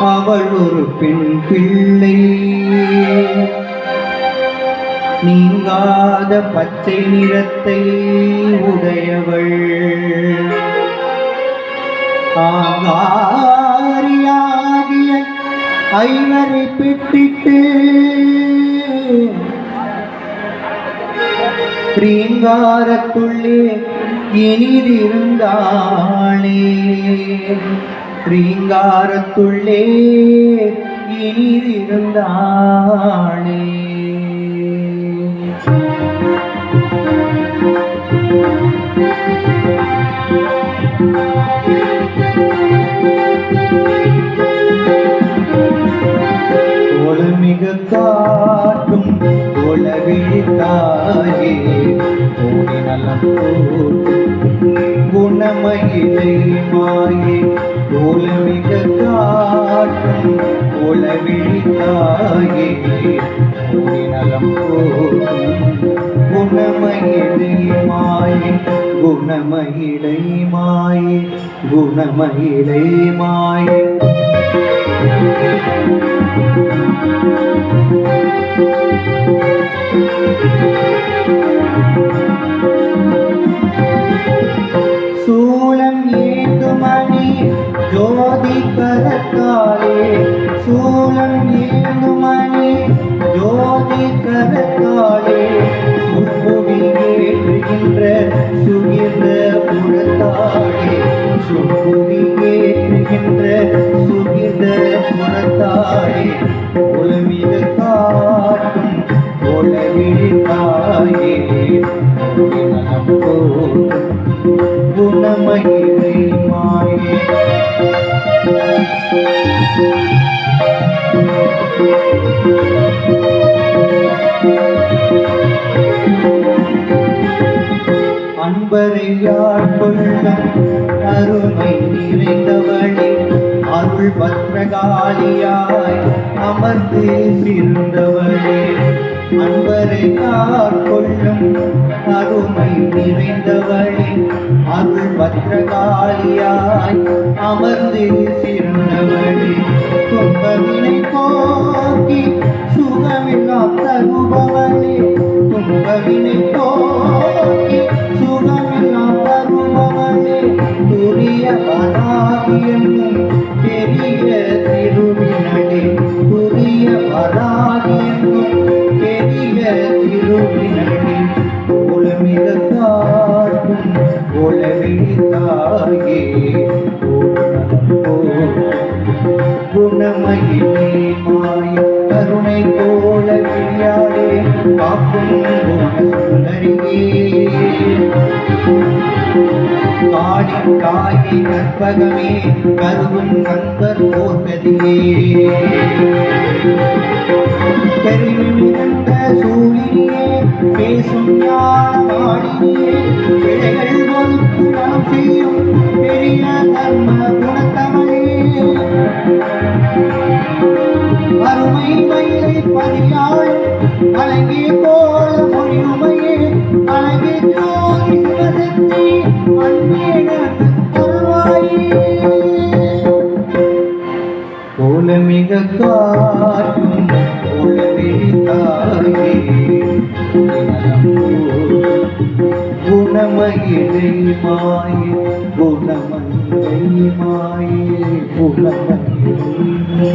அவள் ஒரு பெண் பிள்ளை. நீங்காத பச்சை நிறத்தை உடையவள். ஆங்காரியாகிய ஐவரை பெற்றிட்டு ரீங்காரத்துள்ளே இனிதிருந்தாளே. ரீங்காரத்துள்ளே இனிதிருந்தாளே. ஒளமிக காட்டும் ஒளவிழித்தாயே ஓடி நலம் குணமயிலை மாயே ஒளமிக காட்டும் ஒளவிழித்தாயே ஓடி நலம் குணமயிலை மாயே குணமயிலை மாயே குணமயிலை மாயே Thank you. சூலம் ஜோதி கரத்தாலே சுப்புவி ஏற்றுகின்ற சுகிர்ந்த புறத்தாலே சுப்புவி ஏற்றுகின்ற சுகிர்ந்த புறத்தாலே ஒளமிக காட்டும் ஒளவிழித்தாயே நலம் குணமகிமை மாயே. அன்பரையாள் கொள்ளம் அருமை நிறைந்தவளே அருள் பத்ரகாளியாய் அமர்ந்து சிறந்தவளே. அன்பரை கொள்ளும் அருமை நிறைந்தவளே அருள் பத்திரகாளியாய் அமர்ந்து சிறந்தவளே. துன்பவினை போக்கி சுகமில்லாம் தருபவளே துன்பவினை போக்கி சுகமில்லாம் தருபவளே. துரிய பராகியனும் பெரிய திருவினடே துரிய பராகியனும் என்னும் திருவினடே உளமிக காட்டும் உளவிழித்தாயே குணமயிலே மாய கருணை போல விழியாடே காக்கும் சுந்தரியே காடி காயி கற்பகமே கருவும் கண்பர் போர்கதியே பெருமிழந்த அருமை மயிலை பதியாளும் அழகிய கோல முடியும் குணமயிலை மாயே குணமயிலை மாயே குணமயிலை